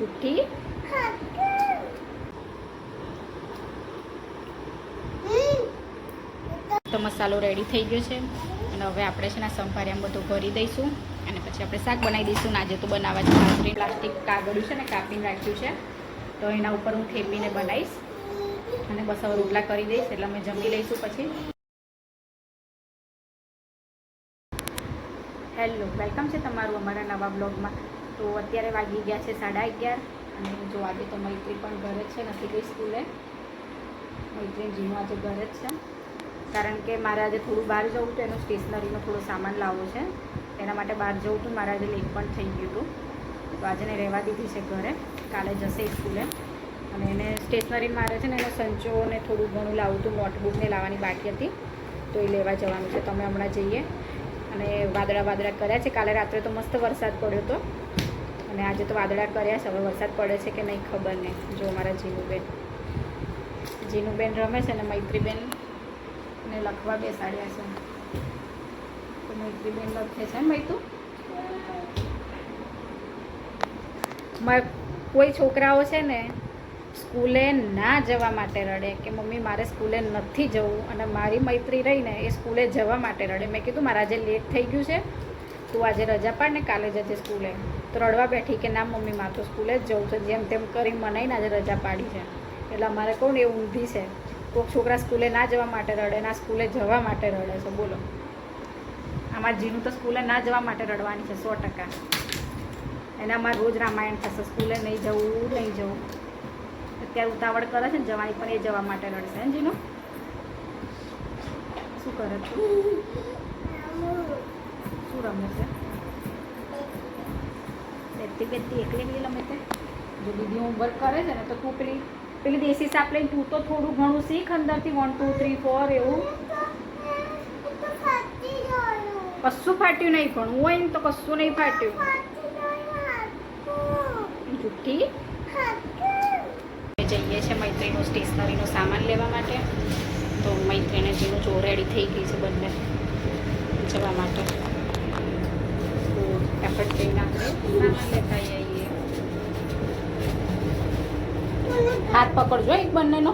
ચુઠ્ઠી તો મસાલો રેડી થઈ ગયો છે. અને હવે આપણે છે ને સંભારિયામાં બધું ભરી દઈશું. અને પછી આપણે શાક બનાવી દઈશું. આજે તો બનાવવા છે. પ્લાસ્ટિક કાગળું છે ને કાપીને રાખ્યું છે. તો એના ઉપર હું થેપીને બનાવીશ. અને બસ હવે રોટલા કરી દઈશ. એટલે અમે જમી લઈશું પછી. હેલો વેલકમ છે તમારું અમારા નવા બ્લોગમાં. તો અત્યારે વાગી ગયા છે સાડા અગિયાર. અને જો આજે તો મૈત્રી પણ ઘરે જ છે, નથી ગઈ સ્કૂલે. મૈત્રી જીનું આજે ઘરે જ છે. કારણ કે મારે આજે થોડું બહાર જવું હતું, એનો સ્ટેશનરીનો થોડો સામાન લાવવો છે. એના માટે બહાર જવું હતું, મારે આજે લેટ પણ થઈ ગયું હતું. તો આજે એને રહેવા દીધી છે ઘરે. કાલે જશે સ્કૂલે. અને એને સ્ટેશનરી મારે છે ને, એનો સંચો ને થોડું ઘણું લાવવું હતું નોટબુકને લાવવાની બાકી હતી. તો એ લેવા જવાનું છે. તમે હમણાં જઈએ. અને વાદળા વાદળા કર્યા છે. કાલે રાત્રે તો મસ્ત વરસાદ પડ્યો હતો. અને આજે તો વાદળા કર્યા છે. હવે વરસાદ પડે છે કે નહીં ખબર નહીં. જો મારા જીનુબેન. જીનુબેન રમે છે ને મૈત્રીબેન ને લખવા બેસાડ્યા છે. તો મૈત્રીબેન લખે છે ને તું કોઈ છોકરાઓ છે ને સ્કૂલે ના જવા માટે રડે કે મમ્મી મારે સ્કૂલે નથી જવું અને મારી મૈત્રી રહીને એ સ્કૂલે જવા માટે રડે. મેં કીધું મારા આજે લેટ થઈ ગયું છે. તું આજે રજા પાડ ને કાલે જજે સ્કૂલે. તો રડવા બેઠી કે ના મમ્મી, મારે તો સ્કૂલે જ જવું છે. જેમ તેમ કરી મનાઈને આજે રજા પાડી છે. એટલે અમારે કહું ને એ ઊંધી છે? કોઈક છોકરા સ્કૂલે ના જવા માટે રડે, ના સ્કૂલે જવા માટે રડે છે. બોલો. અમારા જીનું તો સ્કૂલે ના જવા માટે રડવાની છે, સો ટકા. એને અમારે રોજ રામાયણ થશે. સ્કૂલે નહીં જવું નહીં જવું. અત્યારે ઉતાવળ કરે છે ને જવાની પણ એ જવા માટે રડશે. ને જીનું? શું કરે શું રમે છે? બેઠતી બેઠતી એકલી બી રમે છે જો દીદી હોમવર્ક કરે છે ને તો તું પેલી પેલી દેશી સાપ લઈને તું તો થોડું ઘણું શીખ અંદરથી. વન ટુ થ્રી ફોર એવું. કશું ફાટ્યું નહીં ભણવું હોય ને તો કશું નહીં ફાટ્યું. જુઠ્ઠી? જઈએ છે મૈત્રીનું સ્ટેશનરીનો સામાન લેવા માટે. તો મૈત્રીને જેનું ચોરેડી થઈ ગઈ છે બંને જવા માટે તો ફટાફટ જઈને આપણે સામાન લેતા આવીએ હાથ પકડજો એક બંનેનો.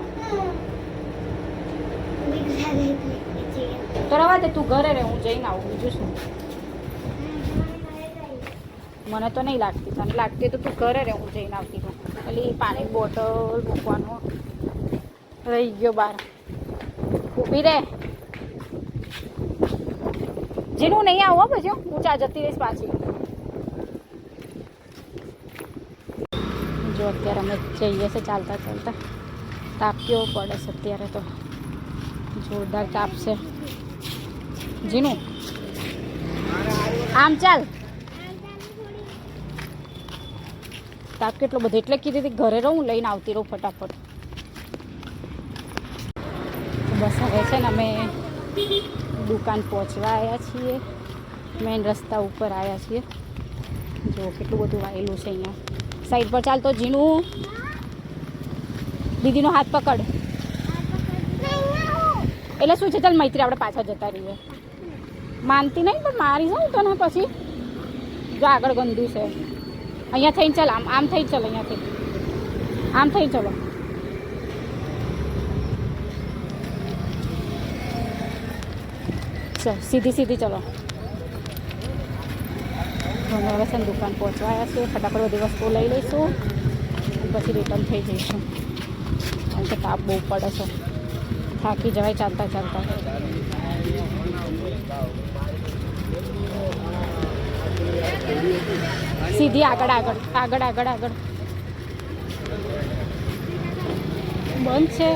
તો રવા દે, તું ઘરે રે હું જઈને આવું, બીજું શું? મને તો નહીં લાગતી, તને લાગતી તો તું ઘરે રહે, હું જઈને આવતી રહું. એટલે પાણી બોટલ મૂકવાનો. રહી ગયો બહાર ઊભી રહે. જેનું, નહીં આવો પછી, હું ચા જતી રહીશ પાછી. જો અત્યારે અમે જઈએ છે ચાલતા ચાલતા. તાપ કેવો પડે છે અત્યારે તો. જોરદાર તાપ છે. જીનું? આમ ચાલ. તાપ કેટલો બધો. એટલે કીધી હતી ઘરે રહું, લઈને આવતી રહું ફટાફટ. બસ હવે છે ને અમે દુકાન પહોંચવા આવ્યા છીએ. મેઇન રસ્તા ઉપર આવ્યા છીએ. જો કેટલું બધું વાયેલું છે અહીંયા. સાઈડ પર ચાલતો જીનું. દીદીનો હાથ પકડ. એટલે શું છે? ચાલ મૈત્રી, આપણે પાછા જતા રહીએ. માનતી નહીં, પણ મારી જાઉં તને પછી. જો આગળ ગંદુ છે. અહીંયા થઈને ચાલ, આમ આમ થઈ ચાલ અહીંયાથી. આમ થઈ ચાલ. સીધી સીધી ચલો. અમે હવે દુકાન પહોંચવાયા છે ફટાફટ બધી વસ્તુઓ લઈ લઈશું. પછી રિટર્ન થઈ જઈશું. કારણ કે તાપ બહુ પડે છે. થાકી જવાય ચાલતા ચાલતા. સીધી આગળ આગળ આગળ આગળ આગળ. બંધ છે.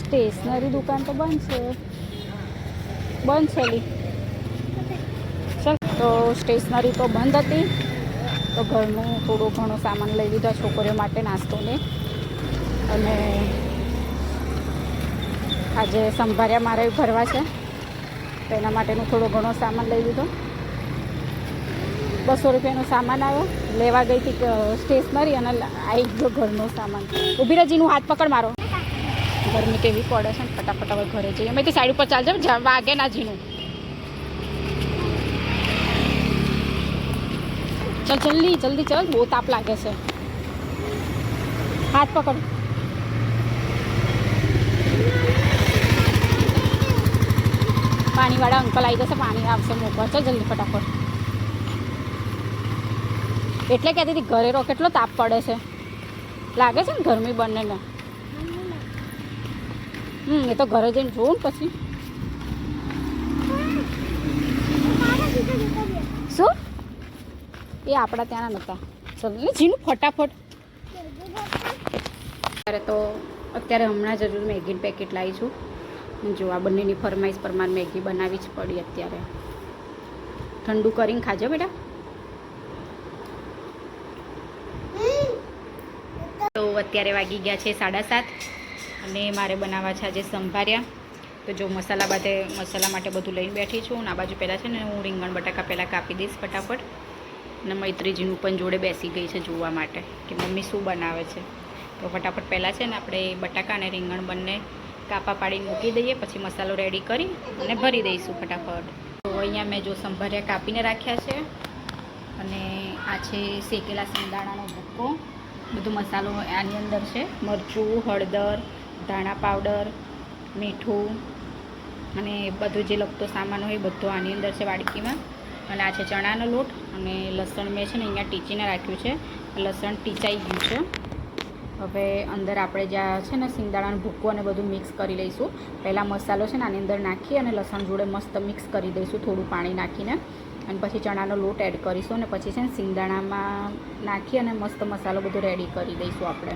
સ્ટેશનરી દુકાન તો બંધ છે. બંધ છે તો સ્ટેશનરી તો બંધ હતી. તો ઘરનું થોડું ઘણું સામાન લઈ લીધો છોકરીઓ માટે નાસ્તોને. અને આજે સંભાર્યા મારે ભરવા છે. તો એના માટેનું થોડો ઘણો સામાન લઈ લીધો. બસો રૂપિયાનો સામાન આવ્યો. લેવા ગઈ હતી સ્ટેશનરી અને આવી ગયો ઘરનો સામાન. ઊભી રજીનું હાથ પકડ મારો. ગરમી કેવી પડે છે ને, ફટાફટ હવે ઘરે જઈએ. મેં તે સાઈડ ઉપર ચાલજો વાગે ના જીનું ચાલ જલ્દી જલ્દી ચાલ, બહુ તાપ લાગે છે. હાથ પકડ. પાણીવાળા અંકલ આવી જશે, પાણી આવશે મોકવા છે જલ્દી ફટાફટ. એટલે કહેતી હતી ઘરે રો કેટલો તાપ પડે છે. લાગે છે ને ગરમી બંનેને? હમ, એ તો ઘરે જઈને જોઉં પછી શું એ આપણા ત્યાંના નહોતા ને? જીનું ફટાફટ. અત્યારે તો અત્યારે હમણાં જરૂર મેગીનું પેકેટ લાવી છું. જો આ બંનેની ફરમાઈશ પ્રમાણે મેગી બનાવી જ પડી અત્યારે. ઠંડુ કરીને ખાજો બેટા. તો અત્યારે વાગી ગયા છે સાડા સાત અને મારે બનાવવા છે આજે સંભાર્યા. તો જો મસાલા બાદ મસાલા માટે બધું લઈને બેઠી છું અને આ બાજુ પહેલાં છે ને હું રીંગણ બટાકા પહેલાં કાપી દઈશ ફટાફટ. અને મૈત્રીજીનું પણ જોડે બેસી ગઈ છે જોવા માટે કે મમ્મી શું બનાવે છે. તો ફટાફટ પહેલાં છે ને આપણે બટાકા અને રીંગણ બંને કાપા પાડી મૂકી દઈએ, પછી મસાલો રેડી કરી અને ભરી દઈશું ફટાફટ. તો અહીંયા મેં જો સંભાર્યા કાપીને રાખ્યા છે અને આ છે શેકેલા સંદાણાનો ભૂક્કો. બધો મસાલો આની અંદર છે. મરચું, હળદર, ધાણા પાવડર, મીઠું અને બધું જે લગતો સામાન હોય બધો આની અંદર છે વાડકીમાં. અને આ છે ચણાનો લોટ. અને લસણ મેં છે ને અહીંયા ટીચીને રાખ્યું છે. લસણ ટીચાઈ ગયું છે. હવે અંદર આપણે જ્યાં છે ને સિંગદાણાનું ભૂકું અને બધું મિક્સ કરી લઈશું. પહેલાં મસાલો છે ને આની અંદર નાખી અને લસણ જોડે મસ્ત મિક્સ કરી દઈશું થોડું પાણી નાખીને. અને પછી ચણાનો લોટ એડ કરીશું અને પછી છે ને સિંગદાણામાં નાખી અને મસ્ત મસાલો બધો રેડી કરી દઈશું આપણે.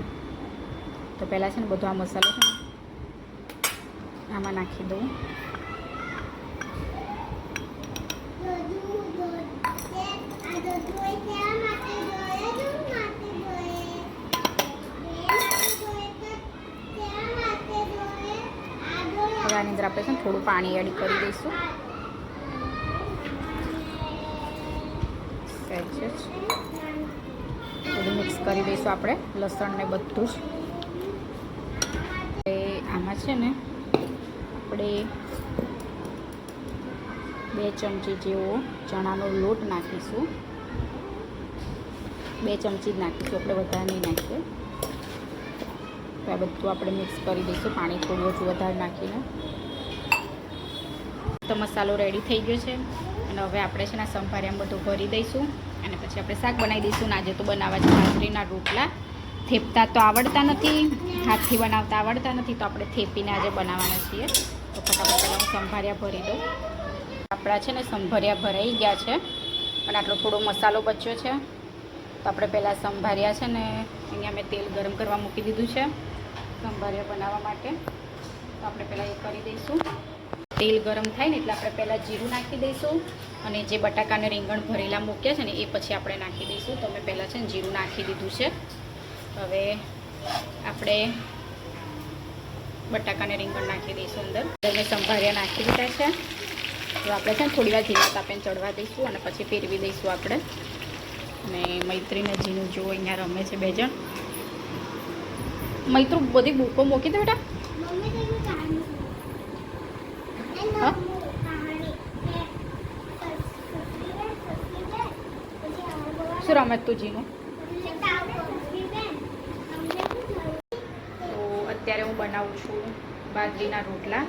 તો પહેલાં છે ને બધો આ મસાલો છે આમાં નાખી દઉં. આની અંદર આપણે છે ને થોડું પાણી એડ કરી દઈશું. જ. બધું મિક્સ કરી દઈશું આપણે, લસણ ને બધું જ. આમાં છે ને આપણે બે ચમચી જેવો ચણાનો લોટ નાખીશું. બે ચમચી જ નાખીશું, આપણે વધારે નહીં નાખીએ. તો આ બધું આપણે મિક્સ કરી દઈશું, પાણી થોડું ઓછું વધારે નાખીને. તો મસાલો રેડી થઈ ગયો છે. અને હવે આપણે છે ને સંભાર્યા બધું ભરી દઈશું. અને પછી આપણે શાક બનાવી દઈશું. ને આજે તો બનાવવા છે બાજરીના રોટલા. થેપતા તો આવડતા નથી. હાથથી બનાવતા આવડતા નથી. તો આપણે થેપીને આજે બનાવવાના છીએ. તો ફટાફટ પહેલાં સંભારિયા ભરી દઉં. આપણા છે ને સંભારિયા ભરાઈ ગયા છે. અને આટલો થોડો મસાલો બચ્યો છે. તો આપણે પહેલાં સંભાર્યા છે ને અહીંયા મેં તેલ ગરમ કરવા મૂકી દીધું છે. સંભાર્યા બનાવવા માટે. તો આપણે પહેલાં એ કરી દઈશું. તેલ ગરમ થાય ને એટલે આપણે પહેલાં જીરું નાખી દઈશું અને જે બટાકાને રીંગણ ભરેલા મૂક્યા છે ને એ પછી આપણે નાખી દઈશું. તો મેં પહેલાં છે ને જીરું નાખી દીધું છે. હવે આપણે બટાકાને રીંગણ નાખી દઈશું અંદર. મેં સંભાર્યા નાખી દીધા છે. તો આપણે છે ને થોડી વાર ધીમા તાપે ચડવા દઈશું અને પછી ફેરવી દઈશું આપણે. અને મૈત્રીને જીનું જો અહીંયા રમે છે બે જણ. મૈત્રો, બધી બૂકો મૂકી દે બેટા. શું રમે તું તો અત્યારે હું બનાવું છું બાજરીના રોટલા.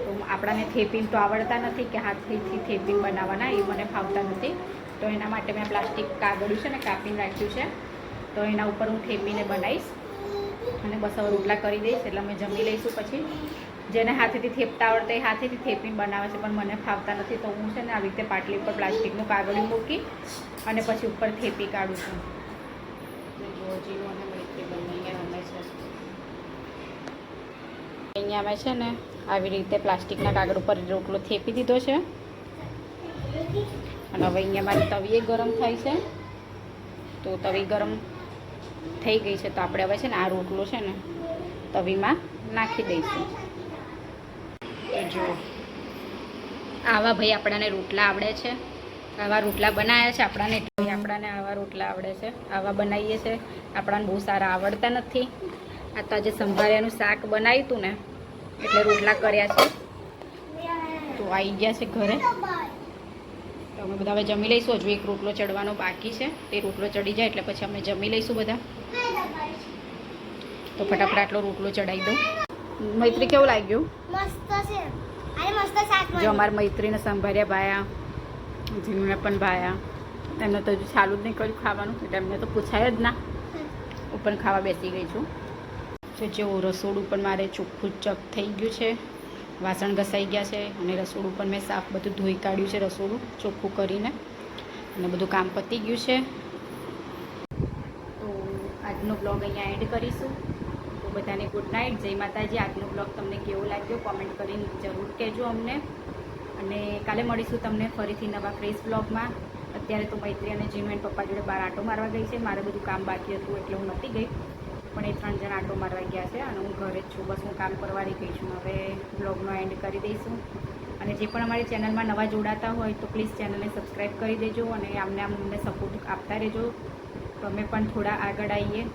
તો આપણાને થેપીન તો આવડતા નથી કે હાથથી થેપીન બનાવવાના, એ મને ફાવતા નથી. તો એના માટે મેં પ્લાસ્ટિક કાગળ્યું છે ને કાપીને રાખ્યું છે. તો એના ઉપર હું થેપીને બનાવીશ. અને બસ રોટલા કરી દઈશ, એટલે અમે જમી લઈશું પછી. જેને હાથેથી થેપતા આવડતા એ હાથેથી થેપીને બનાવે છે, પણ મને ફાવતા નથી. તો હું છે ને આવી રીતે પાટલી ઉપર પ્લાસ્ટિકનું કાગળિયું મૂકી અને પછી ઉપર થેપી કાઢું છું. અહીંયા રમે છે ને આવી રીતે પ્લાસ્ટિકના કાગળ ઉપર રોટલો થેપી દીધો છે. અને હવે અહીંયા મારી તવીએ ગરમ થાય છે. તો તવી ગરમ થઈ ગઈ છે, તો આપણે હવે છે ને આ રોટલો છે ને તવીમાં નાખી દઈશું. જો આવા ભાઈ આપણાને રોટલા આવડે છે. આવા રોટલા બનાવ્યા છે, આપણાને આપણાને આવા રોટલા આવડે છે. આવા બનાવીએ છે. આપણાને બહુ સારા આવડતા નથી. આ તો આજે સંભાળ્યાનું શાક બનાવ્યું હતું ને, એટલે રોટલા કર્યા છે. તો આવી ગયા છે ઘરે. તો અમે બધા હવે જમી લઈશું. હજુ એક રોટલો ચડવાનો બાકી છે. તે રોટલો ચડી જાય એટલે પછી અમે જમી લઈશું બધા. તો ફટાફટ આટલો રોટલો ચડાવી દઉં. મૈત્રી કેવું લાગ્યું? મસ્ત છે. અને મસ્ત શાક જો અમારા મૈત્રીને સંભાર્યા ભાયા જીનુને પણ ભાયા. એમને તો હજુ ચાલુ જ નહીં કર્યું ખાવાનું એટલે એમને તો પૂછાય જ ના. હું પણ ખાવા બેસી ગઈ છું. તો જો રસોડું પણ મારે ચોખ્ખું ચક થઈ ગયું છે. વાસણ ઘસાઈ ગયા છે અને રસોડું પણ મેં સાફ બધું ધોઈ કાઢ્યું છે રસોડું ચોખ્ખું કરીને. અને બધું કામ પતી ગયું છે. તો આજનો બ્લોગ અહીંયા એન્ડ કરીશું. બધાને ગુડ નાઇટ જય માતાજી. આજનો બ્લોગ તમને કેવો લાગ્યો કોમેન્ટ કરીને જરૂર કહેજો અમને. અને કાલે મળીશું તમને ફરીથી નવા ફ્રેશ બ્લોગમાં અત્યારે તો મૈત્રી અને એન્ડ પપ્પા જોડે બહાર આટો મારવા ગઈ છે. મારે બધું કામ બાકી હતું એટલે હું નહોતી ગઈ. પણ એ ત્રણ જણ આટો મારવા ગયા છે અને હું ઘરે જ છું. બસ હું કામ કરવાની ગઈ છું. હવે બ્લોગનો એન્ડ કરી દઈશું. અને જે પણ અમારી ચેનલમાં નવા જોડાતા હોય તો પ્લીઝ ચેનલને સબસ્ક્રાઈબ કરી દેજો અને આમને આમ અમને સપોર્ટ આપતા રહેજો. તો અમે પણ થોડા આગળ આવીએ.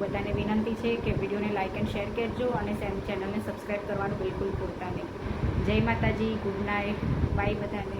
બધાને વિનંતી છે કે વિડીયોને લાઇક એન્ડ શેર કરજો અને ચેનલને સબસ્ક્રાઈબ કરવાનું બિલકુલ ભૂલતા નહીં. જય માતાજી, ગુડ નાઇટ બાય બધાને.